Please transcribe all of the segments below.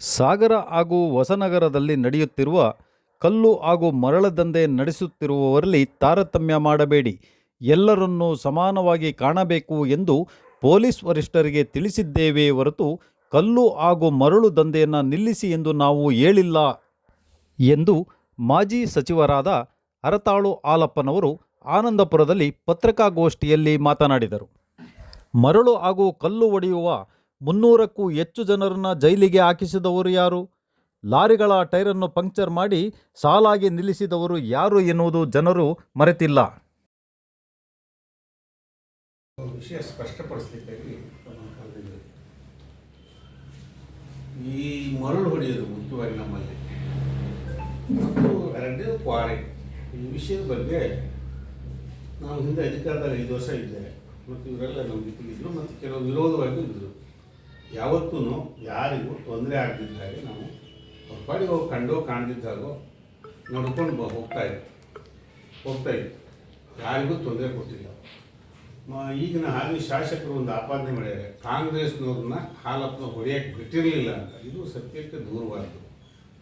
ಸಾಗರ ಹಾಗೂ ಹೊಸನಗರದಲ್ಲಿ ನಡೆಯುತ್ತಿರುವ ಕಲ್ಲು ಹಾಗೂ ಮರಳ ದಂಧೆ ನಡೆಸುತ್ತಿರುವವರಲ್ಲಿ ತಾರತಮ್ಯ ಮಾಡಬೇಡಿ. ಎಲ್ಲರನ್ನೂ ಸಮಾನವಾಗಿ ಕಾಣಬೇಕು ಎಂದು ಪೊಲೀಸ್ ವರಿಷ್ಠರಿಗೆ ತಿಳಿಸಿದ್ದೇವೆ ಹೊರತು ಕಲ್ಲು ಹಾಗೂ ಮರಳು ದಂಧೆಯನ್ನು ನಿಲ್ಲಿಸಿ ಎಂದು ನಾವು ಹೇಳಿಲ್ಲ ಎಂದು ಮಾಜಿ ಸಚಿವರಾದ ಹರತಾಳು ಹಾಲಪ್ಪನವರು ಆನಂದಪುರದಲ್ಲಿ ಪತ್ರಿಕಾಗೋಷ್ಠಿಯಲ್ಲಿ ಮಾತನಾಡಿದರು. ಮರಳು ಹಾಗೂ ಕಲ್ಲು ಒಡೆಯುವ ಮುನ್ನೂರಕ್ಕೂ ಹೆಚ್ಚು ಜನರನ್ನು ಜೈಲಿಗೆ ಹಾಕಿಸಿದವರು ಯಾರು? ಲಾರಿಗಳ ಟೈರನ್ನು ಪಂಕ್ಚರ್ ಮಾಡಿ ಸಾಲಾಗಿ ನಿಲ್ಲಿಸಿದವರು ಯಾರು ಎನ್ನುವುದು ಜನರು ಮರೆತಿಲ್ಲ. ವಿಷಯ ಸ್ಪಷ್ಟಪಡಿಸ್ಲಿಕ್ಕಾಗಿ ಈ ಮರಳು ಹೊಡೆಯೋದು ಮುಖ್ಯವಾಗಿ ನಮ್ಮಲ್ಲಿ. ಮತ್ತು ಈ ವಿಷಯದ ಬಗ್ಗೆ ನಾವು ಹಿಂದೆ ಅಧಿಕಾರದಲ್ಲಿ ಐದು ವರ್ಷ ಇದ್ದೆ. ಮತ್ತು ಇವರೆಲ್ಲ ನಮ್ಮ ಜೊತೆಗಿದ್ರು ಮತ್ತು ಕೆಲವು ವಿರೋಧವಾಗಿ ಇದ್ದರು. ಯಾವತ್ತೂ ಯಾರಿಗೂ ತೊಂದರೆ ಆಗದಿದ್ದಾಗೆ ನಾವು ಅವ್ರ ಪಾಡಿಗೆ ಹೋಗಿ ಕಂಡೋ ಕಾಣದಿದ್ದಾಗೋ ನೋಡ್ಕೊಂಡು ಬ- ಹೋಗ್ತಾ ಇದ್ದೆ ಹೋಗ್ತಾ ಇದ್ವಿ. ಯಾರಿಗೂ ತೊಂದರೆ ಕೊಟ್ಟಿಲ್ಲ. ಈಗಿನ ಹಾಲಿ ಶಾಸಕರು ಒಂದು ಆಪಾದನೆ ಮಾಡಿದ್ದಾರೆ ಕಾಂಗ್ರೆಸ್ನವ್ರನ್ನ ಹಾಲಪ್ಪನ ಹೊಡೆಯೋಕ್ಕೆ ಬಿಟ್ಟಿರಲಿಲ್ಲ ಅಂತ. ಇದು ಸತ್ಯಕ್ಕೆ ದೂರವಾದ್ದು.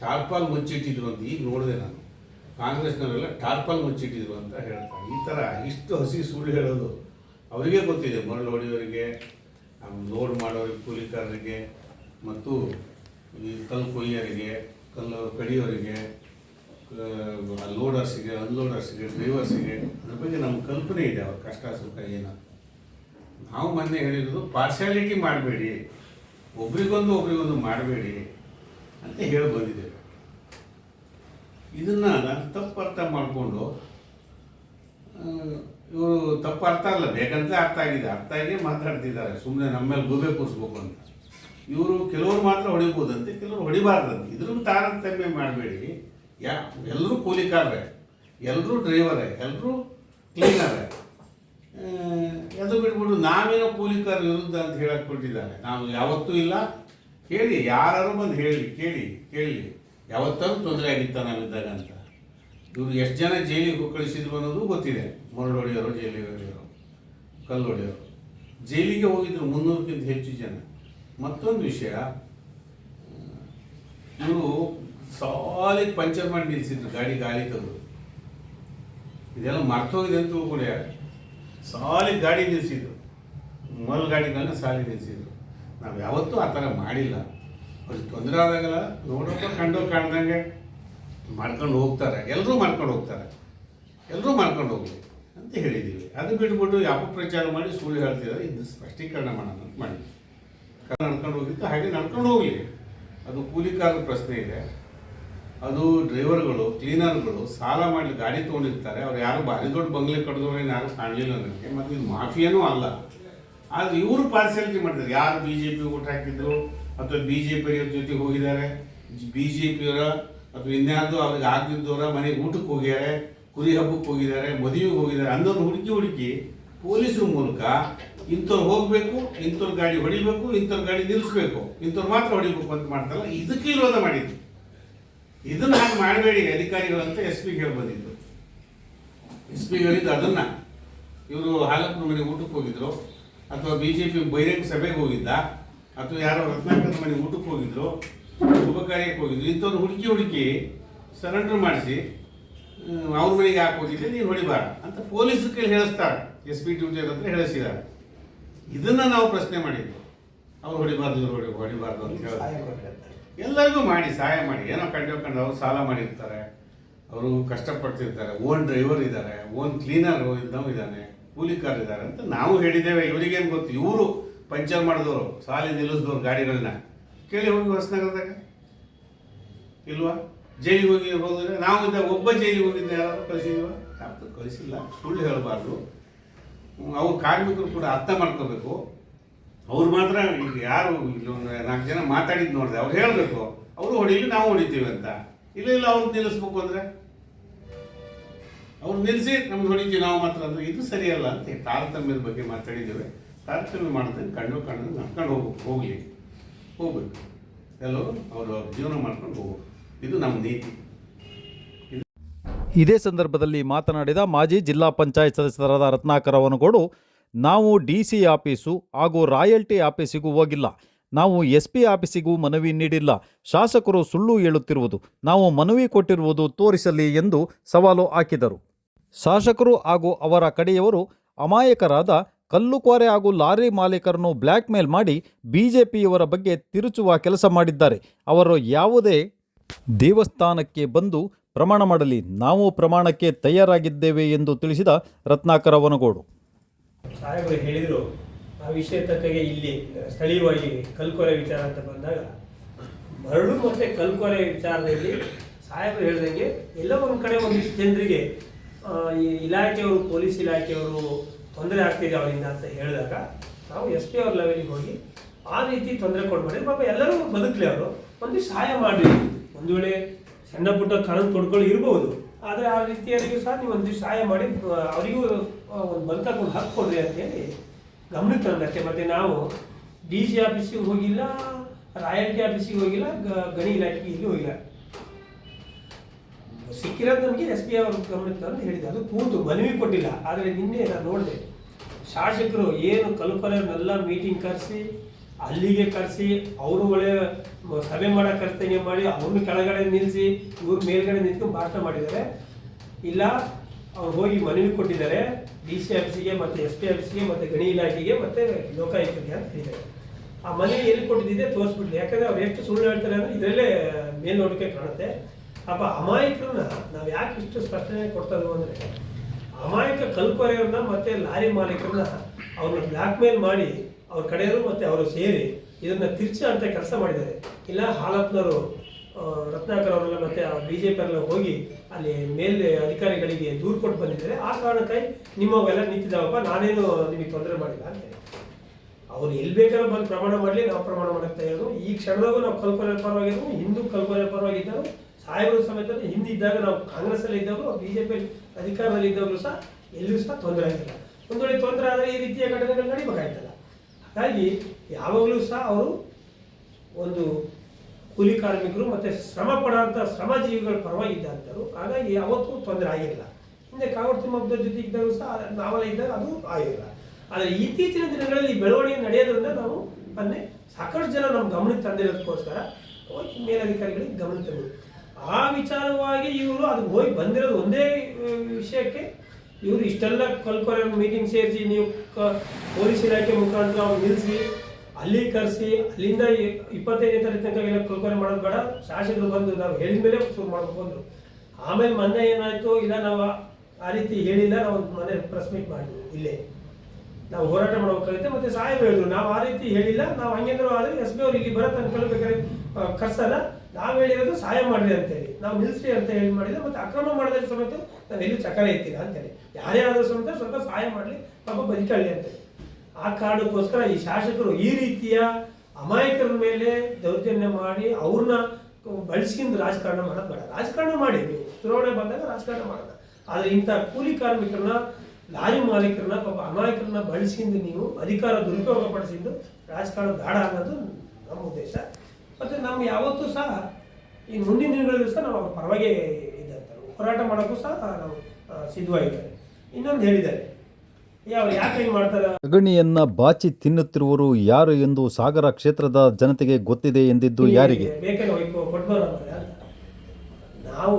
ಟಾರ್ಪಾಲ್ ಮುಚ್ಚಿಟ್ಟಿದ್ರು ಅಂತ ಈಗ ನೋಡಿದೆ ನಾನು. ಕಾಂಗ್ರೆಸ್ನವರೆಲ್ಲ ಟಾರ್ಪಾಲ್ ಮುಚ್ಚಿಟ್ಟಿದ್ರು ಅಂತ ಹೇಳ್ತಾರೆ. ಈ ಥರ ಇಷ್ಟು ಹಸಿ ಸುಳ್ಳು ಹೇಳೋದು ಅವರಿಗೆ ಗೊತ್ತಿದೆ. ಮರಳು ಹೊಡೆಯೋರಿಗೆ ಲೋಡ್ ಮಾಡೋರಿಗೆ, ಕೂಲಿಕಾರರಿಗೆ ಮತ್ತು ಈ ಕಲ್ಲು ಕೊಯ್ಯೋರಿಗೆ, ಕಲ್ಲು ಕಡಿಯೋರಿಗೆ ಲೋಡರ್ಸಿಗೆ, ಅನ್ಲೋಡರ್ಸಿಗೆ, ಡ್ರೈವರ್ಸಿಗೆ ಅದ್ರ ಬಗ್ಗೆ ನಮ್ಮ ಕಲ್ಪನೆ ಇದೆ, ಅವ್ರ ಕಷ್ಟ ಸುಖ ಏನು. ನಾವು ಮೊನ್ನೆ ಹೇಳಿರೋದು ಪಾರ್ಶಾಲಿಟಿ ಮಾಡಬೇಡಿ, ಒಬ್ರಿಗೊಂದು ಒಬ್ರಿಗೊಂದು ಮಾಡಬೇಡಿ ಅಂತ ಹೇಳಿ ಬಂದಿದ್ದೇವೆ. ಇದನ್ನು ನಾನು ತಪ್ಪು ಅರ್ಥ ಮಾಡಿಕೊಂಡು ಇವರು ತಪ್ಪು ಅರ್ಥ ಅಲ್ಲ ಬೇಕಂತ ಅರ್ಥ ಆಗಿದೆ. ಅರ್ಥ ಆಗಿ ಮಾತಾಡ್ತಿದ್ದಾರೆ. ಸುಮ್ಮನೆ ನಮ್ಮ ಮೇಲೆ ಗೋಬೆ ಕೂರಿಸ್ಬೇಕು ಅಂತ. ಇವರು ಕೆಲವರು ಮಾತ್ರ ಹೊಡಿಬೋದಂತೆ, ಕೆಲವರು ಹೊಡಿಬಾರ್ದಂತೆ. ಇದ್ರೂ ತಾರತಮ್ಯ ಮಾಡಬೇಡಿ. ಯಾ ಎಲ್ಲರೂ ಕೂಲಿಕಾರರೇ ಎಲ್ಲರೂ ಡ್ರೈವರೇ ಎಲ್ಲರೂ ಕ್ಲೀನರೇ. ಎದು ಬಿಟ್ಬಿಟ್ಟು ನಾವೇನೋ ಕೂಲಿಕಾರ ವಿರುದ್ಧ ಅಂತ ಹೇಳಕ್ ಕೊಟ್ಟಿದ್ದಾರೆ ನಾವು ಯಾವತ್ತೂ ಇಲ್ಲ. ಕೇಳಿ ಯಾರು ಬಂದು ಹೇಳಿ, ಕೇಳಿ ಕೇಳಿ. ಯಾವತ್ತಾದ್ರೂ ತೊಂದರೆ ಆಗಿತ್ತ ನಾವಿದ್ದಾಗ ಅಂತ. ಇವರು ಎಷ್ಟು ಜನ ಜೈಲಿಗೆ ಕಳಿಸಿದ್ರು ಅನ್ನೋದು ಗೊತ್ತಿದೆ. ಮರಳು ಹೊಡೆಯೋರು ಜೈಲಿಗೆ ಹೊಡೆಯೋರು ಕಲ್ಲು ಹೊಡೆಯೋರು ಜೈಲಿಗೆ ಹೋಗಿದ್ರು ಮುನ್ನೂರಕ್ಕಿಂತ ಹೆಚ್ಚು ಜನ. ಮತ್ತೊಂದು ವಿಷಯ, ಇವರು ಸಾಲಿಗೆ ಪಂಚರ್ ಮಾಡಿ ನಿಲ್ಲಿಸಿದ್ರು ಗಾಡಿ ಗಾಳಿ ತೆಗೆದು. ಇದೆಲ್ಲ ಮರ್ತೋಗಿದೆ ಅಂತ ಕೂಡ ಸಾಲಿಗೆ ಗಾಡಿ ನಿಲ್ಲಿಸಿದ್ರು ಮಲ್ ಗಾಡಿಗಳನ್ನ ಸಾಲಿ ನಿಲ್ಲಿಸಿದ್ರು ನಾವು ಯಾವತ್ತೂ ಆ ಥರ ಮಾಡಿಲ್ಲ. ಅವ್ರಿಗೆ ತೊಂದರೆ ಆದಾಗಲ್ಲ ನೋಡೋಕೆ ಕಂಡು ಕಾಣ್ದಂಗೆ. ಮಾಡ್ಕೊಂಡು ಹೋಗ್ತಾರೆ. ಎಲ್ಲರೂ ಮಾಡ್ಕೊಂಡು ಹೋಗ್ತಾರೆ. ಎಲ್ಲರೂ ಮಾಡ್ಕೊಂಡು ಹೋಗ್ಲಿ ಅಂತ ಹೇಳಿದ್ದೀವಿ. ಅದು ಬಿಟ್ಬಿಟ್ಟು ಪ್ರಚಾರ ಮಾಡಿ ಸುಳ್ಳು ಹೇಳ್ತಿದ್ದಾರೆ. ಇದು ಸ್ಪಷ್ಟೀಕರಣ ಮಾಡೋಣ ಅಂತ ಮಾಡಿದ್ವಿ. ಕಾರಣ ನಡ್ಕೊಂಡು ಹೋಗಿತ್ತು. ಹಾಗೆ ನಡ್ಕೊಂಡು ಹೋಗಲಿ. ಅದು ಕೂಲಿಕಾರರ ಪ್ರಶ್ನೆ ಇದೆ. ಅದು ಡ್ರೈವರ್ಗಳು, ಕ್ಲೀನರ್ಗಳು ಸಾಲ ಮಾಡಿ ಗಾಡಿ ತೊಗೊಂಡಿರ್ತಾರೆ. ಅವ್ರು ಯಾರು ಭಾರಿ ದೊಡ್ಡ ಬಂಗ್ಲೆ ಕಡ್ದವ್ರೇನು ಯಾರು ಕಾಣಲಿಲ್ಲ ನನಗೆ. ಮತ್ತು ಇದು ಮಾಫಿಯಾನೂ ಅಲ್ಲ. ಆದರೆ ಇವರು ಪಾರ್ಸಿಯಾಲಿಟಿ ಮಾಡಿದ್ದಾರೆ ಯಾರು ಬಿ ಜೆ ಪಿ ಊಟ ಹಾಕಿದ್ರು ಅಥವಾ ಬಿ ಜೆ ಪಿ ಜೊತೆ ಹೋಗಿದ್ದಾರೆ? ಬಿ ಜೆ ಪಿಯವರ ಅಥವಾ ಇನ್ಯಾರ್ದು ಅವ್ರಿಗೆ ಆಗದಿದ್ದವರ ಮನೆಗೆ ಊಟಕ್ಕೆ ಹೋಗಿದ್ದಾರೆ ಕುರಿ ಹಬ್ಬಕ್ಕೆ ಹೋಗಿದ್ದಾರೆ, ಮದುವೆಗೆ ಹೋಗಿದ್ದಾರೆ ಅನ್ನೋರು ಹುಡುಕಿ ಹುಡುಕಿ ಪೊಲೀಸರ ಮೂಲಕ ಇಂಥವ್ರು ಹೋಗಬೇಕು, ಇಂಥವ್ರ ಗಾಡಿ ಹೊಡಿಬೇಕು, ಇಂಥವ್ರ ಗಾಡಿ ನಿಲ್ಲಿಸ್ಬೇಕು ಇಂಥವ್ರು ಮಾತ್ರ ಹೊಡಿಬೇಕು ಅಂತ ಮಾಡ್ತಾರಲ್ಲ, ಇದಕ್ಕೆ ವಿರೋಧ ಮಾಡಿದ್ದು ಇದನ್ನ ಹಾಗೆ ಮಾಡಬೇಡಿ, ಅಧಿಕಾರಿಗಳಂತ ಎಸ್ ಪಿ ಹೇಳಿ ಬಂದಿದ್ದು ಎಸ್ ಪಿ ಹೇಳಿದ್ದು ಅದನ್ನ. ಇವರು ಹಾಲಪ್ಪನ ಮನೆಗೆ ಊಟಕ್ಕೆ ಹೋಗಿದ್ರು, ಅಥವಾ ಬಿ ಜೆ ಪಿ ಸಭೆಗೆ ಹೋಗಿದ್ದ, ಅಥವಾ ಯಾರೋ ರತ್ನಾಕರ ಮನೆಗೆ ಊಟಕ್ಕೆ ಹೋಗಿದ್ರು ಶುಭ ಕಾರ್ಯಕ್ಕೆ ಹೋಗಿದ್ರು ಇಂಥವ್ರು ಹುಡುಕಿ ಹುಡುಕಿ ಸರೆಂಡರ್ ಮಾಡಿಸಿ ಅವ್ರ ಮನೆಗೆ ಹೋಗಿದ್ದೆ ನೀನು ಹೊಡಿಬಾರ ಅಂತ ಪೊಲೀಸ್ ಕೈಲಿ ಹೇಳಿಸ್ತಾರೆ. ಎಸ್ ಪಿ ಟಿ ಹತ್ರ ಹೇಳಿಸಿದ್ದಾರೆ. ಇದನ್ನು ನಾವು ಪ್ರಶ್ನೆ ಮಾಡಿದ್ದು ಅವ್ರು ಹೊಡಿಬಾರ್ದು ಇವ್ರು ಹೊಡಿ ಹೊಡಿಬಾರ್ದು ಅಂತ ಹೇಳಿ ಎಲ್ಲರಿಗೂ ಮಾಡಿ ಸಹಾಯ ಮಾಡಿ. ಏನೋ ಕಂಡು ಕಂಡು ಅವ್ರು ಸಾಲ ಮಾಡಿರ್ತಾರೆ. ಅವರು ಕಷ್ಟಪಡ್ತಿರ್ತಾರೆ. ಓನ್ ಡ್ರೈವರ್ ಇದ್ದಾರೆ ಓನ್ ಕ್ಲೀನರ್ ಇದ್ದವ್ ಇದ್ದಾನೆ ಕೂಲಿಕಾರ್ ಇದ್ದಾರೆ ಅಂತ ನಾವು ಹೇಳಿದ್ದೇವೆ. ಇವರಿಗೇನು ಗೊತ್ತು? ಇವರು ಪಂಚರ್ ಮಾಡಿದವರು ಸಾಲಿ ನಿಲ್ಲಿಸಿದವ್ರು ಗಾಡಿಗಳನ್ನ. ಕೇಳಿ ಹೋಗಿ ಹೊಸನಗರದಾಗ ಇಲ್ವಾ? ಜೈಲಿಗೆ ಹೋಗಿ ಹೋದ್ರೆ ನಾವು ಇದ್ದ ಒಬ್ಬ ಜೈಲಿಗೆ ಹೋಗಿದ್ದ ಯಾರಾದರೂ ಕಳಿಸಿದ್ವ? ಯಾರು ಕಳಿಸಿಲ್ಲ. ಸುಳ್ಳು ಹೇಳಬಾರ್ದು. ಅವ್ರ ಕಾರ್ಮಿಕರು ಕೂಡ ಅರ್ಥ ಮಾಡ್ಕೋಬೇಕು. ಅವ್ರು ಮಾತ್ರ ಈಗ ಯಾರು ಇಲ್ಲೊಂದು ನಾಲ್ಕು ಜನ ಮಾತಾಡಿದ್ದು ನೋಡಿದೆ, ಅವ್ರು ಹೇಳಬೇಕು. ಅವರು ಹೊಡೀಲಿ ನಾವು ಹೊಡಿತೀವಿ ಅಂತ. ಇಲ್ಲ ಇಲ್ಲ, ಅವ್ರು ನಿಲ್ಲಿಸ್ಬೇಕು ಅಂದರೆ? ಅವ್ರು ನಿಲ್ಲಿಸಿ ನಮ್ಗೆ ಹೊಡಿತೀವಿ ನಾವು ಮಾತ್ರ ಅಂದರೆ ಇದು ಸರಿಯಲ್ಲ ಅಂತ ತಾರತಮ್ಯದ ಬಗ್ಗೆ ಮಾತಾಡಿದ್ದೇವೆ. ತಾರತಮ್ಯ ಮಾಡಿದ್ರೆ ಕಂಡು ಕಂಡು ನಡ್ಕೊಂಡು ಹೋಗ್ಬೇಕು, ಹೋಗ್ಲಿ. ಹೋಗ್ಬೇಕು. ಎಲ್ಲರೂ ಅವರು ಜೀವನ ಮಾಡ್ಕೊಂಡು ಹೋಗ್ಬೇಕು. ಇದು ನಮ್ಮ ನೀತಿ. ಇದೇ ಸಂದರ್ಭದಲ್ಲಿ ಮಾತನಾಡಿದ ಮಾಜಿ ಜಿಲ್ಲಾ ಪಂಚಾಯತ್ ಸದಸ್ಯರಾದ ರತ್ನಾಕರ ಅವನಗೋಡು, ನಾವು ಡಿ ಸಿ ಆಫೀಸು ಹಾಗೂ ರಾಯಲ್ಟಿ ಆಫೀಸಿಗೂ ಹೋಗಿಲ್ಲ. ನಾವು ಎಸ್ ಪಿ ಆಫೀಸಿಗೂ ಮನವಿ ನೀಡಿಲ್ಲ. ಶಾಸಕರು ಸುಳ್ಳು ಹೇಳುತ್ತಿರುವುದು. ನಾವು ಮನವಿ ಕೊಟ್ಟಿರುವುದು ತೋರಿಸಲಿ ಎಂದು ಸವಾಲು ಹಾಕಿದರು. ಶಾಸಕರು ಹಾಗೂ ಅವರ ಕಡೆಯವರು ಅಮಾಯಕರಾದ ಕಲ್ಲುಕೋರೆ ಹಾಗೂ ಲಾರಿ ಮಾಲೀಕರನ್ನು ಬ್ಲ್ಯಾಕ್ ಮೇಲ್ ಮಾಡಿ ಪಿಯವರ ಬಗ್ಗೆ ತಿರುಚುವ ಕೆಲಸ ಮಾಡಿದ್ದಾರೆ. ಅವರು ಯಾವುದೇ ದೇವಸ್ಥಾನಕ್ಕೆ ಬಂದು ಪ್ರಮಾಣ ಮಾಡಲಿ, ನಾವು ಪ್ರಮಾಣಕ್ಕೆ ತಯಾರಾಗಿದ್ದೇವೆ ಎಂದು ತಿಳಿಸಿದ ರತ್ನಾಕರ ವನಗೋಡು ಹೇಳಿದರು, ಆ ವಿಷಯ ತಕ್ಕಗೆ ಇಲ್ಲಿ ಸ್ಥಳೀಯವಾಗಿ ಕಲ್ಕೊರೆ ವಿಚಾರ ಅಂತ ಬಂದಾಗ, ಮರಳು ಮತ್ತೆ ಕಲ್ಕೊರೆ ವಿಚಾರದಲ್ಲಿ ಸಾಹೇಬರು ಹೇಳ್ದಂಗೆ ಎಲ್ಲ ಒಂದು ಕಡೆ ಒಂದಿಷ್ಟು ಜನರಿಗೆ ಇಲಾಖೆಯವರು, ಪೊಲೀಸ್ ಇಲಾಖೆಯವರು ತೊಂದರೆ ಆಗ್ತಿದೆ ಅವರಿಂದ ಅಂತ ಹೇಳಿದಾಗ ನಾವು ಎಸ್ ಪಿ ಅವ್ರ ಲೆವೆಲಿಗೆ ಹೋಗಿ ಆ ರೀತಿ ತೊಂದರೆ ಕೊಡ್ಬೇಡಿ. ಪಾಪ ಎಲ್ಲರೂ ಬದುಕಲಿ ಅವರು. ಒಂದು ಸಹಾಯ ಮಾಡಲಿ. ಒಂದು ವೇಳೆ ಸಣ್ಣ ಪುಟ್ಟ ಕಾನೂನು ತೊಡ್ಕೊಳ್ಳಿ ಇರ್ಬೋದು. ಆದರೆ ಆ ರೀತಿಯವರಿಗೂ ಸಹ ನೀವು ಒಂದು ಸಹಾಯ ಮಾಡಿ. ಅವರಿಗೂ ಒಂದು ಬದುಕಕ್ಕೆ ಒಂದು ಹಕ್ಕು ಕೊಡ್ರಿ ಅಂತೇಳಿ ಗಮನಕ್ಕೆ ತಂದಕ್ಕೆ ಮತ್ತೆ ನಾವು ಡಿ ಸಿ ಆಫೀಸಿಗೆ ಹೋಗಿಲ್ಲ, ರಾಯಲ್ಟಿ ಆಫೀಸಿಗೆ ಹೋಗಿಲ್ಲ ಗಣಿ ಇಲಾಖೆಗೆ ಇಲ್ಲಿ ಹೋಗಿಲ್ಲ. ಸಿಕ್ಕಿರೋದು ನಮಗೆ ಎಸ್ ಪಿ ಅವರು ಗಮನಕ್ಕೆ ಅಂತ ಹೇಳಿದೆ ಅದು ಕೂತು ಮನವಿ ಕೊಟ್ಟಿಲ್ಲ. ಆದರೆ ನಿನ್ನೆ ನಾನು ನೋಡಿದೆ, ಶಾಸಕರು ಏನು ಕಲ್ಪನೆಯವ್ರನ್ನೆಲ್ಲ ಮೀಟಿಂಗ್ ಕರೆಸಿ, ಅಲ್ಲಿಗೆ ಕರೆಸಿ, ಅವರು ಒಳ್ಳೆ ಮ- ಸಭೆ ಮಾಡೋ ಕರ್ತವ್ಯ ಮಾಡಿ, ಅವ್ರನ್ನ ಕೆಳಗಡೆ ನಿಲ್ಲಿಸಿ ಇವ್ರ ಮೇಲ್ಗಡೆ ನಿಂತ್ಕೊಂಡು ಭಾಷಣ ಮಾಡಿದ್ದಾರೆ. ಇಲ್ಲ, ಅವ್ರು ಹೋಗಿ ಮನವಿ ಕೊಟ್ಟಿದ್ದಾರೆ. ಡಿ ಸಿ ಆಫೀಸಿಗೆ ಮತ್ತು ಎಸ್ ಪಿ ಆಫೀಸಿಗೆ ಮತ್ತು ಗಣಿ ಇಲಾಖೆಗೆ ಮತ್ತು ಲೋಕಾಯುಕ್ತಿಗೆ ಅಂತ ಹೇಳಿದ್ದಾರೆ. ಆ ಮನವಿ ಎಲ್ಲಿ ಕೊಟ್ಟಿದ್ದೆ ತೋರಿಸ್ಬಿಡ್ಲಿ. ಯಾಕಂದರೆ ಅವ್ರು ಎಷ್ಟು ಸುಳ್ಳು ಹೇಳ್ತಾರೆ ಅಂದರೆ ಇದರಲ್ಲೇ ಮೇಲ್ನೋಟಕ್ಕೆ ಕಾಣುತ್ತೆ. ಅಪ್ಪ ಅಮಾಯಕರನ್ನ ನಾವು ಯಾಕೆ ಇಷ್ಟು ಸ್ಪಷ್ಟನೆ ಕೊಡ್ತಾ ಅಂದರೆ ಅಮಾಯಕ ಕಲ್ಪೊರೆಯವ್ರನ್ನ ಮತ್ತೆ ಲಾರಿ ಮಾಲೀಕರನ್ನ ಅವ್ರನ್ನ ಬ್ಲ್ಯಾಕ್ ಮೇಲ್ ಮಾಡಿ ಅವ್ರ ಕಡೆಯವರು ಮತ್ತೆ ಅವರು ಸೇರಿ ಇದನ್ನ ತಿರ್ಚಿ ಅಂತ ಕೆಲಸ ಮಾಡಿದ್ದಾರೆ. ಇಲ್ಲ ಹಾಲಪ್ಪನವರು ಆ, ರತ್ನಾಕರ್ ಅವರೆಲ್ಲ ಮತ್ತೆ ಬಿ ಜೆ ಪಿ ಹೋಗಿ ಅಲ್ಲಿ ಮೇಲೆ ಅಧಿಕಾರಿಗಳಿಗೆ ದೂರು ಕೊಟ್ಟು ಬಂದಿದ್ದಾರೆ. ಆ ಕಾರಣಕ್ಕಾಗಿ ನಿಮ್ಮವೆಲ್ಲ ನಿಂತಿದ್ದಾವಪ್ಪ ನಾನೇನು ನಿಮಗೆ ತೊಂದರೆ ಮಾಡಿಲ್ಲ ಅಂತ. ಅವ್ರು ಎಲ್ಲಿ ಬೇಕಾದ್ರೂ ಬಂದು ಪ್ರಮಾಣ ಮಾಡಲಿ ನಾವು ಪ್ರಮಾಣ ಮಾಡಕ್ಕೆ ಇರೋದು ಈ ಕ್ಷಣದಾಗೂ ನಾವು ಕಲ್ಪನೆ ಪರವಾಗಿರೋದು ಹಿಂದೂ ಕಲ್ಪನೆ ಪರವಾಗಿದ್ದರು ಸಾಹೇಬರು ಸಮೇತ ಹಿಂದೆ ಇದ್ದಾಗ ನಾವು ಕಾಂಗ್ರೆಸ್ ಅಲ್ಲಿ ಇದ್ದಾಗಲೂ ಬಿಜೆಪಿ ಅಧಿಕಾರದಲ್ಲಿ ಇದ್ದಾಗಲೂ ಸಹ ಎಲ್ಲೂ ಸಹ ತೊಂದರೆ ಆಗಿಲ್ಲ. ಒಂದು ವೇಳೆ ತೊಂದರೆ ಆದರೆ ಈ ರೀತಿಯ ಘಟನೆಗಳು ನಡಿಬೇಕಾಯ್ತಲ್ಲ. ಹಾಗಾಗಿ ಯಾವಾಗಲೂ ಸಹ ಅವರು ಒಂದು ಕೂಲಿ ಕಾರ್ಮಿಕರು ಮತ್ತೆ ಶ್ರಮ ಪಡೋಂಥ ಶ್ರಮಜೀವಿಗಳ ಪರವಾಗಿದ್ದಂಥವ್ರು ಹಾಗಾಗಿ ಯಾವತ್ತೂ ತೊಂದರೆ ಆಗಿಲ್ಲ. ಹಿಂದೆ ಕಾವಡ್ ತಿಮ್ಮಪ್ಪದ ಜೊತೆ ಇದ್ದಾಗ ಸಹ ನಾವೆಲ್ಲ ಇದ್ದಾಗ ಅದು ಆಗಿಲ್ಲ. ಆದರೆ ಇತ್ತೀಚಿನ ದಿನಗಳಲ್ಲಿ ಬೆಳವಣಿಗೆ ನಡೆಯೋದ್ರಿಂದ ನಾವು ಮೊನ್ನೆ ಸಾಕಷ್ಟು ಜನ ನಮ್ಮ ಗಮನಕ್ಕೆ ತಂದಿರೋದಕ್ಕೋಸ್ಕರ ಮೇಲಧಿಕಾರಿಗಳಿಗೆ ಗಮನ ತಂದರು ಆ ವಿಚಾರವಾಗಿ ಇವರು ಅದು ಹೋಗಿ ಬಂದಿರೋದು ಒಂದೇ ವಿಷಯಕ್ಕೆ ಇವರು ಇಷ್ಟೆಲ್ಲ ಕಲ್ಕೊರೆ ಮೀಟಿಂಗ್ ಸೇರಿಸಿ ನೀವು ಪೊಲೀಸ್ ಇಲಾಖೆ ಮುಖಾಂತರ ಅವ್ರು ನಿಲ್ಲಿಸಿ ಅಲ್ಲಿ ಕರೆಸಿ, ಅಲ್ಲಿಂದ ಇಪ್ಪತ್ತೈದನೇ ತಾರೀಕು ತನಕ ಎಲ್ಲ ಕಲ್ಕೊರೆ ಮಾಡೋದು ಬೇಡ. ಶಾಸಕರು ಬಂದು ನಾವು ಹೇಳಿದ ಮೇಲೆ ಶುರು ಮಾಡಬೇಕು ಅಂದರು. ಆಮೇಲೆ ಮೊನ್ನೆ ಏನಾಯಿತು, ಇಲ್ಲ ನಾವು ಆ- ರೀತಿ ಹೇಳಿಲ್ಲ, ನಾವು ಮೊನ್ನೆ ಮನೆ ಪ್ರೆಸ್ ಮೀಟ್ ಮಾಡಿದ್ವಿ ಇಲ್ಲೇ. ನಾವು ಹೋರಾಟ ಮಾಡ್ಬೇಕಾಗುತ್ತೆ, ಮತ್ತೆ ಸಾಹೇಬ್ ಹೇಳಿದ್ರು, ನಾವು ಆ ರೀತಿ ಹೇಳಿಲ್ಲ, ನಾವು ಹಂಗೆಂದ್ರೂ ಆದರೆ ಎಸ್ ಬಿ ಅವ್ರು ಇಲ್ಲಿ ಬರೋ ತನಕ ಕರ್ಸಲ್ಲ. ನಾವು ಹೇಳಿರೋದು ಸಹಾಯ ಮಾಡ್ರಿ ಅಂತೇಳಿ. ನಾವು ನಿಲ್ಲಿಸ್ರಿ ಅಂತ ಹೇಳಿ ಮಾಡಿದ್ರೆ ಮತ್ತೆ ಅಕ್ರಮ ಮಾಡಿದ್ರೆ ಸಮೇತ ನಾವು ಎಲ್ಲೂ ಚಕ್ರ ಅಂತ ಅಂತೇಳಿ. ಯಾರೇ ಆದರೂ ಸಮೇತ ಸ್ವಲ್ಪ ಸಹಾಯ ಮಾಡಲಿ, ಪಾಪ ಬದುಕಳ್ಳಿ ಅಂತೇಳಿ. ಆ ಕಾರಣಕ್ಕೋಸ್ಕರ ಈ ಶಾಸಕರು ಈ ರೀತಿಯ ಅಮಾಯಕರ ಮೇಲೆ ದೌರ್ಜನ್ಯ ಮಾಡಿ ಅವ್ರನ್ನ ಬಳಸ್ಕೊಂಡು ರಾಜಕಾರಣ ಮಾಡೋದು ಬೇಡ. ರಾಜಕಾರಣ ಮಾಡಿ, ನೀವು ಚುನಾವಣೆ ಬಂದಾಗ ರಾಜಕಾರಣ ಮಾಡೋಣ ಆದರೆ ಇಂಥ ಕೂಲಿ ಕಾರ್ಮಿಕರನ್ನ, ಲಾರಿ ಮಾಲೀಕರನ್ನ, ಪಾಪ ಅಮಾಯಕರನ್ನ ಬಳಸ್ಕೊಂಡು ನೀವು ಅಧಿಕಾರ ದುರುಪಯೋಗ ಪಡಿಸಿದ್ದು ರಾಜಕಾರಣ ಬೇಡ ಅನ್ನೋದು ನಮ್ಮ ಉದ್ದೇಶ. ಮತ್ತು ನಾವು ಯಾವತ್ತೂ ಸಹ ಈ ಮುಂದಿನ ದಿನಗಳಲ್ಲೂ ಸಹ ನಾವು ಪರವಾಗಿ ಇದ್ದಂಥ ಹೋರಾಟ ಮಾಡೋಕ್ಕೂ ಸಹ ನಾವು ಸಿದ್ಧವಾಗಿದ್ದಾರೆ ಇನ್ನೊಂದು ಹೇಳಿದ್ದಾರೆ. ಅಗಣಿಯನ್ನ ಬಾಚಿ ತಿನ್ನುತ್ತಿರುವರು ಯಾರು ಎಂದು ಸಾಗರ ಕ್ಷೇತ್ರದ ಜನತೆಗೆ ಗೊತ್ತಿದೆ ಎಂದಿದ್ದು ಯಾರಿಗೆ? ನಾವು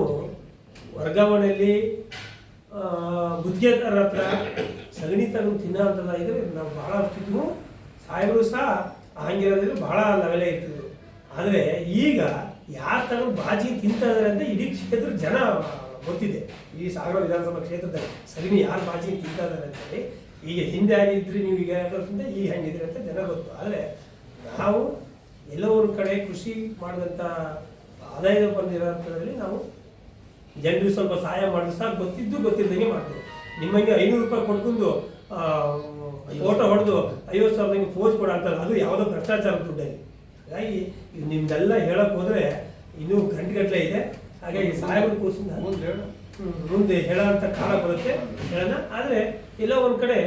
ವರ್ಗಾವಣೆಯಲ್ಲಿ ಗುತ್ತಿಗೆದಾರ ಹತ್ರ ಸಗಣಿ ತಗೊಂಡು ತಿನ್ನೋ ಅಂತ ಇದ್ರೆ ನಾವು ಬಹಳ ಸಾಹೇಬರು ಸಹ ಹಂಗಿರೋದ್ರೆ ಬಹಳ ಲೆವೆಲೇ ಇರ್ತಿದ್ರು ಆದರೆ ಈಗ ಯಾರು ಥರ ಬಾಜಿ ತಿಂತಿದ್ದಾರೆ ಅಂತ ಇಡೀ ಕ್ಷೇತ್ರ ಜನ ಗೊತ್ತಿದೆ. ಈ ಸಾಗರ ವಿಧಾನಸಭಾ ಕ್ಷೇತ್ರದಲ್ಲಿ ಸಗಣಿ ಯಾರು ಬಾಜಿ ತಿಂತಾ ಇದಾರೆ ಅಂತೇಳಿ ಈಗ ಹಿಂದೆ ಆಗಿದ್ರಿ ನೀವು ಈಗ ಹೇಳೋದ್ರಿಂದ ಈ ಹೆಂಗಿದ್ರಿ ಅಂತ ಜನ ಗೊತ್ತು. ಆದರೆ ನಾವು ಎಲ್ಲೋ ಒಂದು ಕಡೆ ಕೃಷಿ ಮಾಡಿದಂಥ ಆದಾಯದ ಬಂದಿರೋದ್ರಲ್ಲಿ ನಾವು ಜನರಿಗೆ ಸ್ವಲ್ಪ ಸಹಾಯ ಮಾಡಿದ್ರು ಸಹ ಗೊತ್ತಿದ್ದು ಗೊತ್ತಿಲ್ಲದಂಗೆ ಮಾಡ್ತೀವಿ. ನಿಮ್ಮಂಗೆ ಐನೂರು ರೂಪಾಯಿ ಕೊಟ್ಕೊಂಡು ಫೋಟೋ ಹೊಡೆದು ಐವತ್ತು ಸಾವಿರದಂಗೆ ಪೋಸ್ ಕೊಡ ಅಂತಾರೆ ಅದು ಯಾವುದೋ ಭ್ರಷ್ಟಾಚಾರ ದುಡ್ಡಲ್ಲಿ. ಹಾಗಾಗಿ ಇದು ನಿಮ್ದೆಲ್ಲ ಹೇಳಕ್ ಹೋದ್ರೆ ಇನ್ನೂ ಗಂಟೆಗಟ್ಟಲೆ ಇದೆ. ಹಾಗಾಗಿ ಸಾಹೇಬರ ಕೂಸಿಂದ ಮುಂದೆ ಹೇಳೋಂಥ ಕಾಲ ಬರುತ್ತೆ ಹೇಳೋಣ. ಆದರೆ ಎಲ್ಲೋ ಒಂದು ಕಡೆ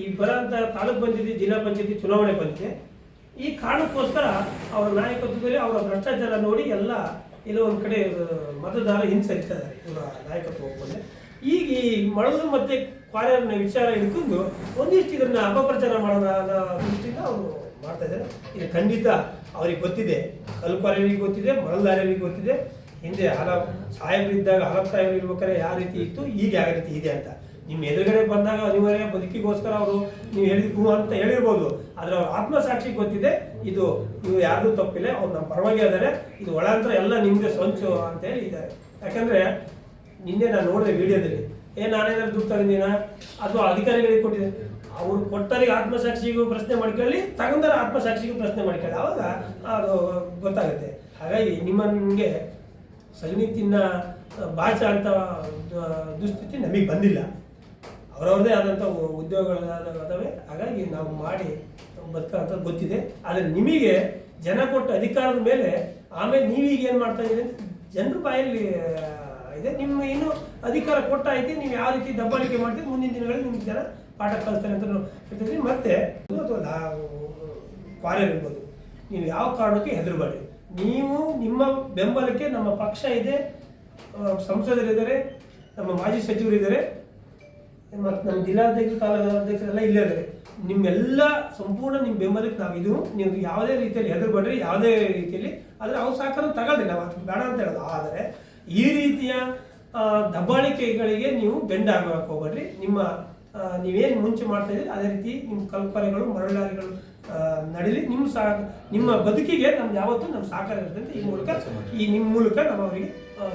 ಈ ಬರೋಂಥ ತಾಲೂಕ್ ಪಂಚಾಯತಿ ಜಿಲ್ಲಾ ಪಂಚಾಯತಿ ಚುನಾವಣೆ ಬಂದಿದೆ. ಈ ಕಾರಣಕ್ಕೋಸ್ಕರ ಅವರ ನಾಯಕತ್ವದಲ್ಲಿ ಅವರ ಭ್ರಷ್ಟಾಚಾರ ನೋಡಿ ಎಲ್ಲ ಎಲ್ಲೋ ಒಂದು ಕಡೆ ಮತದಾರ ಹಿಂಸರಿತಾ ಇದ್ದಾರೆ ಇವರ ನಾಯಕತ್ವ ಒಪ್ಪಂದೆ ಈಗ ಈ ಮಳಲು ಮತ್ತೆ ಕ್ವಾರಿಯರ್ನ ವಿಚಾರ ಹಿಡ್ಕೊಂಡು ಒಂದಿಷ್ಟು ಇದನ್ನ ಅಪಪ್ರಚಾರ ಮಾಡೋಣ ಅನ್ನೋ ದೃಷ್ಟಿಯಿಂದ ಅವರು ಮಾಡ್ತಾ ಇದ್ದಾರೆ. ಇದು ಖಂಡಿತ ಅವ್ರಿಗೆ ಗೊತ್ತಿದೆ ಕಲ್ಪರೆಯವರಿಗೆ ಗೊತ್ತಿದೆ ಮರಲ್ದಾರರಿಗೆ ಗೊತ್ತಿದೆ. ಹಿಂದೆ ಹಲ ಸಾಹೇಬರಿದ್ದಾಗ ಹಲಪ್ ಸಾಹೇಬರು ಇರ್ಬೇಕಾದ್ರೆ ಯಾವ ರೀತಿ ಇತ್ತು? ಈಗ ಯಾವ ರೀತಿ ಇದೆ ಅಂತ. ನಿಮ್ಮ ಎದುರುಗಡೆ ಬಂದಾಗ ಅನಿವಾರ್ಯ ಬದುಕಿಗೋಸ್ಕರ ಅವರು ನೀವು ಹೇಳಿದ್ರು ಅಂತ ಹೇಳಿರ್ಬೋದು. ಆದರೆ ಅವ್ರ ಆತ್ಮಸಾಕ್ಷಿಗೆ ಗೊತ್ತಿದೆ. ಇದು ನೀವು ಯಾರ್ದು ತಪ್ಪಿಲ್ಲ, ಅವ್ರು ನಮ್ಮ ಪರವಾಗಿ ಆದರೆ ಇದು ಒಳಾಂತರ ಎಲ್ಲ ನಿಮಗೆ ಸ್ವಂಚು ಅಂತ ಹೇಳಿ ಇದ್ದಾರೆ. ಯಾಕಂದರೆ ನಿನ್ನೆ ನಾನು ನೋಡಿದೆ ವಿಡಿಯೋದಲ್ಲಿ. ಏ, ನಾನೇನಾದ್ರು ದುಡ್ಡು ತಗೊಂಡಿನ ಅಥವಾ ಅಧಿಕಾರಿಗಳಿಗೆ ಕೊಟ್ಟಿದ್ದೆ ಅವ್ರು ಕೊಟ್ಟರಿಗೆ ಆತ್ಮಸಾಕ್ಷಿಗೂ ಪ್ರಶ್ನೆ ಮಾಡ್ಕೊಳ್ಳಿ ತಗೊಂಡರ ಆತ್ಮಸಾಕ್ಷಿಗೂ ಪ್ರಶ್ನೆ ಮಾಡ್ಕೊಳ್ಳಿ. ಅವಾಗ ಅದು ಗೊತ್ತಾಗುತ್ತೆ. ಹಾಗಾಗಿ ನಿಮ್ಮ ನಿಮಗೆ ತಿನ್ನ ಬಾಚ ಅಂತ ದುಸ್ಥಿತಿ ನಮಗೆ ಬಂದಿಲ್ಲ. ಅವರವ್ರದೇ ಆದಂಥ ಉದ್ಯೋಗಗಳು ಅದಾವೆ ಹಾಗಾಗಿ ನಾವು ಮಾಡಿ ಬದುಕಂತ ಗೊತ್ತಿದೆ. ಆದರೆ ನಿಮಗೆ ಜನ ಕೊಟ್ಟ ಅಧಿಕಾರದ ಮೇಲೆ ಆಮೇಲೆ ನೀವೀಗ ಏನು ಮಾಡ್ತಾ ಇದ್ದೀರಿ ಜನರ ಬಾಯಲ್ಲಿ ಇದೆ. ನಿಮ್ಮ ಏನು ಅಧಿಕಾರ ಕೊಟ್ಟಾಯ್ತು, ನೀವು ಯಾವ ರೀತಿ ದಬ್ಬಾಳಿಕೆ ಮಾಡ್ತೀರಿ, ಮುಂದಿನ ದಿನಗಳಲ್ಲಿ ನಿಮ್ಗೆ ಜನ ಪಾಠ ಕಲಿಸ್ತಾರೆ ಅಂತ ಮತ್ತೆ ಅಥವಾ ಕ್ವಾರಿಯರ್ ಇರ್ಬೋದು. ನೀವು ಯಾವ ಕಾರಣಕ್ಕೆ ಹೆದರಬೇಡಿ. ನೀವು ನಿಮ್ಮ ಬೆಂಬಲಕ್ಕೆ ನಮ್ಮ ಪಕ್ಷ ಇದೆ ಸಂಸದರಿದ್ದಾರೆ, ನಮ್ಮ ಮಾಜಿ ಸಚಿವರಿದ್ದಾರೆ, ಮತ್ತು ನಮ್ಮ ಜಿಲ್ಲಾಧ್ಯಕ್ಷರು ತಾಲೂಕು ಅಧ್ಯಕ್ಷರೆಲ್ಲ ಇಲ್ಲೇ ಇದ್ದಾರೆ. ನಿಮ್ಮೆಲ್ಲ ಸಂಪೂರ್ಣ ನಿಮ್ಮ ಬೆಂಬಲಕ್ಕೆ ನಾವು ಇದು. ನೀವು ಯಾವುದೇ ರೀತಿಯಲ್ಲಿ ಹೆದರ್ಬೇಡ್ರಿ, ಯಾವುದೇ ರೀತಿಯಲ್ಲಿ. ಆದರೆ ಅವ್ರು ಸಹಕಾರ ತಗೊಳ್ರಿ, ನಾವು ಬೇಡ ಅಂತ ಹೇಳೋದು. ಆದರೆ ಈ ರೀತಿಯ ದಬ್ಬಾಳಿಕೆಗಳಿಗೆ ನೀವು ಬೆಂಡಾಗಕ್ಕೆ ಹೋಗ್ಬೇಡ್ರಿ. ನಿಮ್ಮ ನೀವೇನು ಮುಂಚೆ ಮಾಡ್ತಾ ಇದ್ದೀರಿ ಅದೇ ರೀತಿ ನಿಮ್ಮ ಕಲ್ಪನೆಗಳು ಮರಳಾರಿಗಳು ನಡೀಲಿ ನಿಮ್ಮ ಸಾ ನಿಮ್ಮ ಬದುಕಿಗೆ ನಮ್ದು ಯಾವತ್ತೂ ನಮ್ಮ ಸಹಕಾರ ಇರುತ್ತೆ ಅಂತ ಈ ಮೂಲಕ ಈ ನಿಮ್ಮ ಮೂಲಕ ನಾವು ಅವರಿಗೆ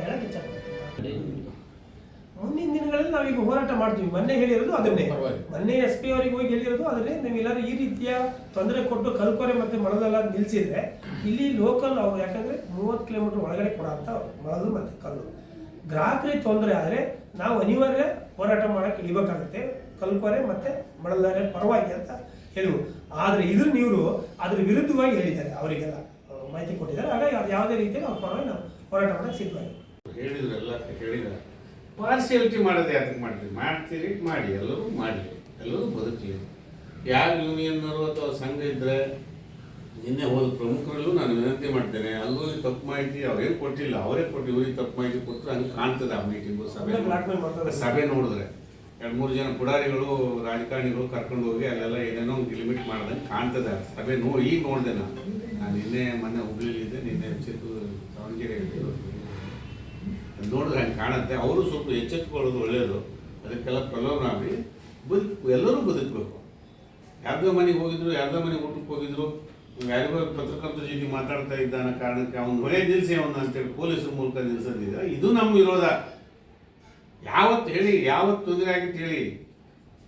ಹೇಳಕ್ಕೆ ಇಚ್ಛೆ. ಮುಂದಿನ ದಿನಗಳಲ್ಲಿ ನಾವೀಗ ಹೋರಾಟ ಮಾಡ್ತೀವಿ. ಮೊನ್ನೆ ಹೇಳಿರೋದು ಅದನ್ನೇ. ಮೊನ್ನೆ ಎಸ್ ಪಿ ಅವರಿಗೆ ಹೋಗಿ ಹೇಳಿರೋದು ಅದನ್ನೇ. ನೀವು ಎಲ್ಲರೂ ಈ ರೀತಿಯ ತೊಂದರೆ ಕೊಟ್ಟು ಕಲ್ಕೊರೆ ಮತ್ತೆ ಮಳದೆಲ್ಲ ನಿಲ್ಲಿಸಿದ್ರೆ ಇಲ್ಲಿ ಲೋಕಲ್ ಅವರು ಯಾಕಂದ್ರೆ ಮೂವತ್ತು ಕಿಲೋಮೀಟರ್ ಒಳಗಡೆ ಕೊಡ ಅಂತ ಮತ್ತು ಮತ್ತೆ ಕಲ್ಲು. ಗ್ರಾಹಕರಿಗೆ ತೊಂದರೆ ಆದರೆ ನಾವು ಅನಿವಾರ್ಯ ಹೋರಾಟ ಮಾಡಕ್ಕೆ ಇಳಿಬೇಕಾಗುತ್ತೆ. ಕಲ್ಕೊರೆ ಮತ್ತೆ ಮಳಲಾರೆ ಪರವಾಗಿ ಅಂತ ಹೇಳುವ ಆದರೆ ಇದ್ರ ನೀವು ಅದ್ರ ವಿರುದ್ಧವಾಗಿ ಹೇಳಿದ್ದಾರೆ ಅವರಿಗೆಲ್ಲ ಮಾಹಿತಿ ಕೊಟ್ಟಿದ್ದಾರೆ. ಹಾಗಾಗಿ ಅದು ಯಾವುದೇ ರೀತಿಯಲ್ಲಿ ಅವ್ರ ಪರವಾಗಿ ನಾವು ಹೋರಾಟ ಮಾಡಕ್ಕೆ ಸಿದ್ಧವಾಗಿ. ಹೇಳಿದ್ರು ಎಲ್ಲ ಹೇಳಿದ್ದಾರೆ. ಪಾರ್ಸಿಯಾಲಿಟಿ ಮಾಡೋದು ಯಾಕೆ ಮಾಡ್ತೀರಿ. ಮಾಡ್ತೀರಿ ಮಾಡಿ. ಎಲ್ಲರೂ ಮಾಡಿ. ಎಲ್ಲರೂ ಬದುಕಲಿ. ಯಾವ ಯೂನಿಯನ್ನರು ಅಥವಾ ಸಂಘ ಇದ್ದರೆ ನಿನ್ನೆ ಹೋದ ಪ್ರಮುಖರಲ್ಲೂ ನಾನು ವಿನಂತಿ ಮಾಡ್ತೇನೆ ಅಲ್ಲೂ ತಪ್ಪು ಮಾಹಿತಿ ಅವ್ರೇನು ಕೊಟ್ಟಿಲ್ಲ ಅವರೇ ಕೊಟ್ಟು ಇವ್ರಿಗೆ ತಪ್ಪು ಮಾಹಿತಿ ಕೊಟ್ಟರು ಹಂಗೆ ಕಾಣ್ತದೆ ಆ ಮೀಟಿಂಗು ಸಭೆ. ಸಭೆ ನೋಡಿದ್ರೆ. ಎರಡು ಮೂರು ಜನ ಪುಡಾರಿಗಳು, ರಾಜಕಾರಣಿಗಳು ಕರ್ಕೊಂಡು ಹೋಗಿ ಅಲ್ಲೆಲ್ಲ ಏನೇನೋ ಲಿಮಿಟ್ ಮಾಡ್ದಂಗೆ ಕಾಣ್ತದೆ. ಸಭೆ ನೋಡಿ, ಈಗ ನೋಡಿದೆ ನಾನು. ನಾನು ನಿನ್ನೆ ಮೊನ್ನೆ ಹುಬ್ಳಿಲಿದ್ದೆ ನಿನ್ನೆ ಚಿತ್ರ ದಾವಣಗೆರೆ ನೋಡಿದ್ರೆ ಹಂಗೆ ಕಾಣುತ್ತೆ. ಅವರು ಸ್ವಲ್ಪ ಎಚ್ಚೆತ್ಕೊಳ್ಳೋದು ಒಳ್ಳೆಯದು ಅದಕ್ಕೆಲ್ಲ ಪ್ರಲೋಭನ ಆಗಿ ಬದುಕು, ಎಲ್ಲರೂ ಬದುಕಬೇಕು. ಯಾರ್ದೋ ಮನೆಗೆ ಹೋಗಿದ್ರು, ಯಾರ್ದೋ ಮನೆಗೆ ಊಟಕ್ಕೆ ಹೋಗಿದ್ರು. ಯಾರಿಗೋ ಪತ್ರಕರ್ತರ ಜೊತೆ ಮಾತಾಡ್ತಾ ಇದ್ದಾನ ಕಾರಣಕ್ಕೆ ಅವ್ನು ಹೊಳೆ ನಿಲ್ಲಿಸಿ ಅವನು ಅಂತೇಳಿ ಪೊಲೀಸರ ಮೂಲಕ ನಿಲ್ಲಿಸೋದಿದೆ ಇದು ನಮ್ಮ ವಿರೋಧ. ಯಾವತ್ತು ಹೇಳಿ ಯಾವತ್ತು ತೊಂದರೆ ಆಗಿತ್ತು ಹೇಳಿ?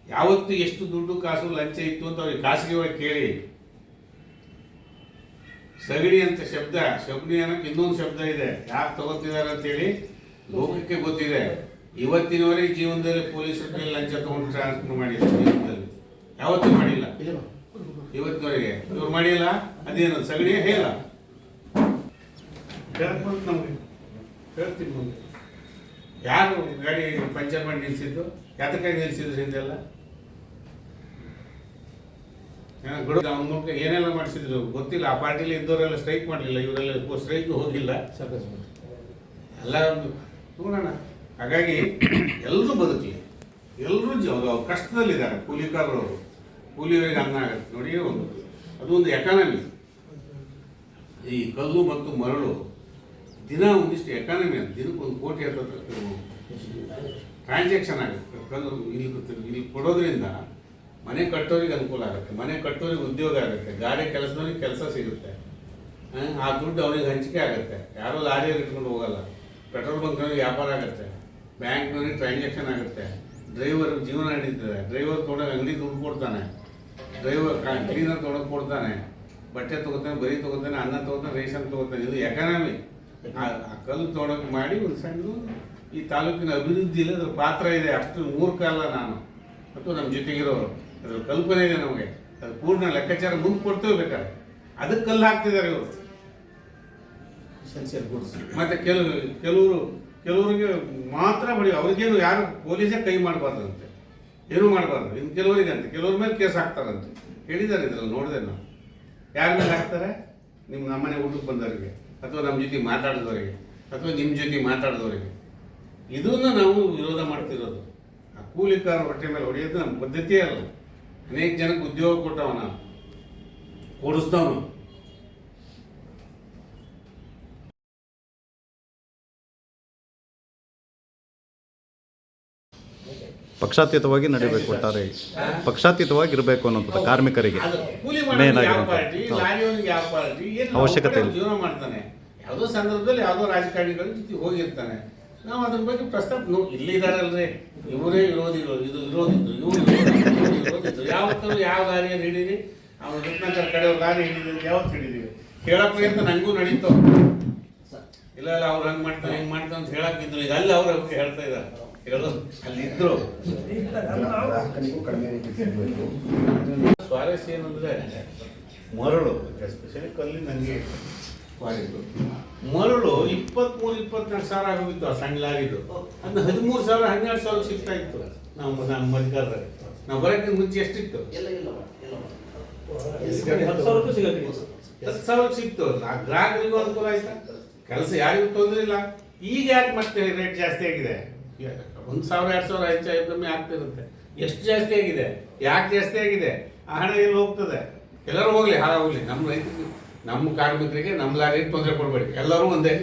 ಯಾವತ್ತು ಎಷ್ಟು ದುಡ್ಡು ಕಾಸು ಲಂಚ ಇತ್ತು ಅಂತ ಅವ್ರಿಗೆ ಖಾಸಗಿಯಾಗಿ ಕೇಳಿ. ಸಗಣಿ ಅಂತ ಶಬ್ದ ಶಬ್ನಿ ಅನ್ನೋಕ್ಕೆ ಇನ್ನೊಂದು ಶಬ್ದ ಇದೆ. ಯಾರು ತಗೋತಿದ್ದಾರೆ ಅಂತೇಳಿ ಲೋಕಕ್ಕೆ ಗೊತ್ತಿದೆ. ಇವತ್ತಿನವರೆಗೆ ಜೀವನದಲ್ಲಿ ಪೊಲೀಸರ ಮೇಲೆ ಲಂಚ ತಗೊಂಡು ಟ್ರಾನ್ಸ್ಫರ್ ಮಾಡಿಲ್ಲ ಜೀವನದಲ್ಲಿ. ಯಾವತ್ತೂ ಮಾಡಿಲ್ಲ. ಇವತ್ತಿನವರೆಗೆ. ಇವ್ರು ಮಾಡಿಲ್ಲ? ಅದೇನು ಸಗಣಿ ಹೇಳ. ನಮಗೆ ಹೇಳ್ತೀನಿ ಮುಂದೆ ಯಾರು ಗಾಡಿ ಪಂಚರ್ ಮಾಡಿ ನಿಲ್ಸಿದ್ದು? ಯಾತಕ್ಕೆ ನಿಲ್ಸಿದ್ರು ಹಿಂದೆಲ್ಲ? ಗುಡು ಅವನ ಮೂಲಕ ಏನೆಲ್ಲ ಮಾಡಿಸಿದ್ರು ಗೊತ್ತಿಲ್ಲ. ಆ ಪಾರ್ಟಿಲಿ ಇದ್ದವರೆಲ್ಲ ಸ್ಟ್ರೈಕ್ ಮಾಡಲಿಲ್ಲ. ಇವರೆಲ್ಲ ಸ್ಟ್ರೈಕ್ ಹೋಗಿಲ್ಲ. ಎಲ್ಲ ಒಂದು ನೋಡೋಣ. ಹಾಗಾಗಿ ಎಲ್ಲರೂ ಬದುಕಲಿ. ಎಲ್ಲರೂ ಜ- ಅವ್ರು ಅವ್ರು ಕಷ್ಟದಲ್ಲಿದ್ದಾರೆ. ಕೂಲಿಕಾರರು ಅವರು ಕೂಲಿಯವರಿಗೆ ಅನ್ನ ಆಗುತ್ತೆ. ನೋಡಿ ಒಂದು. ಅದು ಒಂದು ಎಕಾನಮಿ ಈ ಕಲ್ಲು ಮತ್ತು ಮರಳು ದಿನ ಒಂದಿಷ್ಟು ಎಕಾನಮಿ ಅಂತ ದಿನಕ್ಕೆ ಒಂದು ಕೋಟಿ ಹತ್ತತ್ರ ಟ್ರಾನ್ಸಾಕ್ಷನ್ ಆಗುತ್ತೆ. ಕಲ್ಲು ಇಲ್ಲಿ ಇಲ್ಲಿ ಕೊಡೋದ್ರಿಂದ ಮನೆ ಕಟ್ಟೋರಿಗೆ ಅನುಕೂಲ ಆಗುತ್ತೆ. ಮನೆ ಕಟ್ಟೋರಿಗೆ ಉದ್ಯೋಗ ಆಗುತ್ತೆ. ಗಾಡಿ ಕೆಲಸದವ್ರಿಗೆ ಕೆಲಸ ಸಿಗುತ್ತೆ. ಆ, ದುಡ್ಡು ಅವ್ರಿಗೆ ಹಂಚಿಕೆ ಆಗುತ್ತೆ. ಯಾರೋ ಲಾರಿಯಲ್ಲಿ ಇಟ್ಕೊಂಡು ಹೋಗಲ್ಲ. ಪೆಟ್ರೋಲ್ ಬಂಕ್ನವ್ರಿಗೆ ವ್ಯಾಪಾರ ಆಗುತ್ತೆ. ಬ್ಯಾಂಕ್ನವ್ರಿಗೆ ಟ್ರಾನ್ಸಾಕ್ಷನ್ ಆಗುತ್ತೆ. ಡ್ರೈವರ್ ಜೀವನ ನಡೀತದೆ ಡ್ರೈವರ್ ತೊಗೊಂಡೋಗಿ ಅಂಗಡಿ ದುಡ್ಡು ಕೊಡ್ತಾನೆ. ಡ್ರೈವರ್ ಕ್ಲೀನರ್ ತೊಗೊಂಡೋಗಿ ಕೊಡ್ತಾನೆ. ಬಟ್ಟೆ ತೊಗೋತಾನೆ ಬರೀ ತೊಗೋತಾನೆ ಅನ್ನ ತೊಗೋತಾನೆ ರೇಷನ್ ತೊಗೋತಾನೆ. ಇದು ಎಕಾನಮಿ ಆ ಕಲ್ಲು ತೊಡಕು ಮಾಡಿ ಒಂದು ಸಣ್ಣ ಈ ತಾಲೂಕಿನ ಅಭಿವೃದ್ಧಿಯಲ್ಲಿ ಅದ್ರ ಪಾತ್ರ ಇದೆ. ಅಷ್ಟು ಮೂರ್ಖ ಅಲ್ಲ ನಾನು. ಮತ್ತು ನಮ್ಮ ಜೊತೆಗಿರೋರು. ಅದ್ರ ಕಲ್ಪನೆ ಇದೆ ನಮಗೆ. ಅದು ಪೂರ್ಣ ಲೆಕ್ಕಾಚಾರ ಮುಂದೆ ಕೊಡ್ತೇವೆ ಬೇಕಾದ್ರೆ. ಅದಕ್ಕೆ ಕಲ್ಲು ಹಾಕ್ತಿದ್ದಾರೆ ಇವರು. ಮತ್ತೆ ಕೆಲವು ಕೆಲವರು ಕೆಲವರಿಗೆ ಮಾತ್ರ ಬಡಿ ಅವ್ರಿಗೇನು ಯಾರು ಪೊಲೀಸೇ ಕೈ ಮಾಡಬಾರ್ದಂತೆ. ಏನು ಮಾಡಬಾರ್ದು. ಇನ್ನು ಕೆಲವರಿಗೆ ಅಂತೆ ಕೆಲವ್ರ ಮೇಲೆ ಕೇಸ್ ಹಾಕ್ತಾರಂತೆ. ಹೇಳಿದ್ದಾರೆ ಇದ್ರಲ್ಲಿ ನೋಡಿದೆ ನಾವು ಯಾರ ಮೇಲೆ ಹಾಕ್ತಾರೆ? ನಿಮ್ಮ ನಮ್ಮನೆ ಊಟಕ್ಕೆ ಬಂದವರಿಗೆ, ಅಥವಾ ನಮ್ಮ ಜೊತೆ ಮಾತಾಡಿದವರಿಗೆ, ಅಥವಾ ನಿಮ್ಮ ಜೊತೆ ಮಾತಾಡಿದವರಿಗೆ, ಇದನ್ನು ನಾವು ವಿರೋಧ ಮಾಡ್ತಿರೋದು. ಆ ಕೂಲಿಕಾರ ಹೊಟ್ಟೆ ಮೇಲೆ ಹೊಡೆಯೋದು ನಮ್ಮ ಪದ್ಧತಿಯೇ ಅಲ್ಲ. ಅನೇಕ ಜನಕ್ಕೆ ಉದ್ಯೋಗ ಕೊಟ್ಟವನ ನಾವು ಪಕ್ಷಾತೀತವಾಗಿ ನಡಿಬೇಕು ಒಟ್ಟಾರೆ. ಪಕ್ಷಾತೀತವಾಗಿ ಇರಬೇಕು ಅನ್ನೋಂಥದ್ದು ಕಾರ್ಮಿಕರಿಗೆ ಮೇನ್ ಏನು ಅವಶ್ಯಕತೆ ಇಲ್ಲ. ಜೀವನ ಮಾಡ್ತಾನೆ. ಯಾವುದೋ ಸಂದರ್ಭದಲ್ಲಿ ಯಾವುದೋ ರಾಜಕಾರಣಿಗಳ ಜೊತೆ ಹೋಗಿರ್ತಾನೆ. ನಾವು ಅದ್ರ ಬಗ್ಗೆ ಪ್ರಸ್ತಾಪ ಇಲ್ಲಿ ಇದಾರಲ್ರಿ. ಇವರೇ ವಿರೋಧಿಗಳು ಇದು ವಿರೋಧಿದ್ರು ಇವ್ರು ವಿರೋಧಿದ್ರು. ಯಾವತ್ತೂ ಯಾವ ದಾರಿಯನ್ನು ಹಿಡೀರಿ? ಅವ್ರ ರತ್ನಾಕರ್ ಕಡೆಯವ್ರ ದಾರಿ ಹಿಡಿದಿದ್ದು ಯಾವತ್ತು ಹಿಡಿದೀವಿ ಹೇಳಕ್ ಅಂತ ನನಗೂ ನಡೀತು. ಇಲ್ಲ ಇಲ್ಲ ಅವ್ರು ಹಂಗೆ ಮಾಡ್ತಾರೆ ಹಿಂಗೆ ಮಾಡ್ತಾರೆ ಅಂತ ಹೇಳಕ್ಕಿದ್ರು. ಈಗ ಅಲ್ಲಿ ಅವ್ರು ಹೇಳ್ತಾ ಇದ್ದಾರೆ. ಹೇಳೋದು ಅಲ್ಲಿ ಇದ್ರು ಸ್ವಾರಸ್ಯ ಏನಂದ್ರೆ ಮರಳು ಎಸ್ಪೆಷಲಿ ಕಲ್ಲಿ ನನಗೆ ಮಾಡಿದ್ದು ಮರಳು ಇಪ್ಪತ್ಮೂರು ಇಪ್ಪತ್ತೆರಡು ಸಾವಿರ ಆಗೋಗಿತ್ತು ಆ ಸಣ್ಣ ಲಾರಿದು. ಅದು ಹದಿಮೂರು ಸಾವಿರ ಹನ್ನೆರಡು ಸಾವಿರ ಸಿಗ್ತಾ ಇತ್ತು. ನಾವು ನಮ್ಮ ಮಧ್ಯಕಾರ ನಾವು ಬರೋಕ್ಕಿಂತ ಮುಂಚೆ ಎಷ್ಟಿತ್ತು? ಹತ್ತು ಸಾವಿರ ಸಿಕ್ತು. ಆ ಗ್ರಾಹಕರಿಗೂ ಅನುಕೂಲ ಆಯ್ತಾ? ಕೆಲಸ ಯಾರಿಗೂ ತೊಂದರೆ ಇಲ್ಲ. ಈಗ ಯಾಕೆ ಮತ್ತೆ ರೇಟ್ ಜಾಸ್ತಿ ಆಗಿದೆ? ಒಂದು ಸಾವಿರ, ಎರಡು ಸಾವಿರ ಹೆಚ್ಚು ಕಮ್ಮಿ ಆಗ್ತಿರುತ್ತೆ. ಎಷ್ಟು ಜಾಸ್ತಿ ಆಗಿದೆ? ಯಾಕೆ ಜಾಸ್ತಿ ಆಗಿದೆ? ಆ ಹಣ ಎಲ್ಲಿ ಹೋಗ್ತದೆ? ಎಲ್ಲರೂ ಹೋಗ್ಲಿ, ಹಾಳಾಗಲಿ. ನಮ್ಮ ರೈತರಿಗೆ ನಮ್ಮ ಕಾರ್ಮಿಕರಿಗೆ, ನಮ್ಮ ಲಾರಿಗೆ ತೊಂದರೆ ಕೊಡಬೇಡಿ. ಎಲ್ಲರೂ ಒಂದೇ.